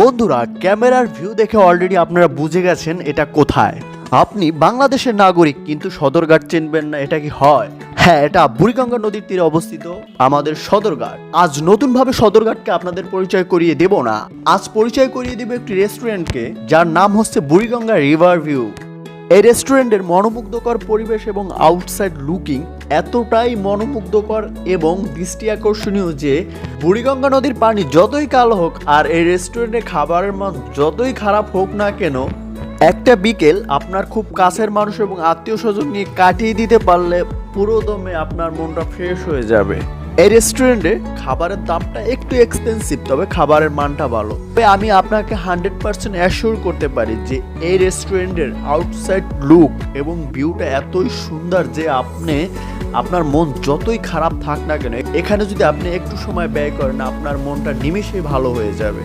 বন্ধুরা, ক্যামেরার ভিউ দেখে অলরেডি আপনারা বুঝে গেছেন এটা কোথায়। আপনি বাংলাদেশের নাগরিক, কিন্তু সদরঘাট চিনবেন না, এটা কি হয়? হ্যাঁ এটা বুড়িগঙ্গা নদীর তীরে অবস্থিত আমাদের সদরঘাট। আজ নতুনভাবে সদরঘাটকে আপনাদের পরিচয় করিয়ে দেব না। আজ পরিচয় করিয়ে দেব একটি রেস্টুরেন্টকে যার নাম হচ্ছে বুড়িগঙ্গা রিভার ভিউ এই রেস্টুরেন্টের মনোমুগ্ধকর পরিবেশ এবং আউটসাইড লুকিং এতটাই মনোমুগ্ধকর এবং দৃষ্টি আকর্ষণীয় যে বুড়িগঙ্গা নদীর পানি যতই কালো হোক আর এই রেস্টুরেন্টের খাবারের মান যতই খারাপ হোক না কেন, একটা বিকেল আপনার খুব কাছের মানুষ এবং আত্মীয় স্বজন নিয়ে কাটিয়ে দিতে পারলে পুরো দমে আপনার মনটা ফ্রেশ হয়ে যাবে। এই রেস্টুরেন্টে খাবারের দামটা একটু এক্সপেন্সিভ তবে খাবারের মানটা ভালো। তবে আমি আপনাকে হান্ড্রেড পার্সেন্ট অ্যাসিওর করতে পারি যে এই রেস্টুরেন্টের আউটসাইড লুক এবং ভিউটা এতই সুন্দর যে আপনি, আপনার মন যতই খারাপ থাক না কেন, এখানে যদি আপনি একটু সময় ব্যয় করেন, আপনার মনটা নিমেষেই ভালো হয়ে যাবে।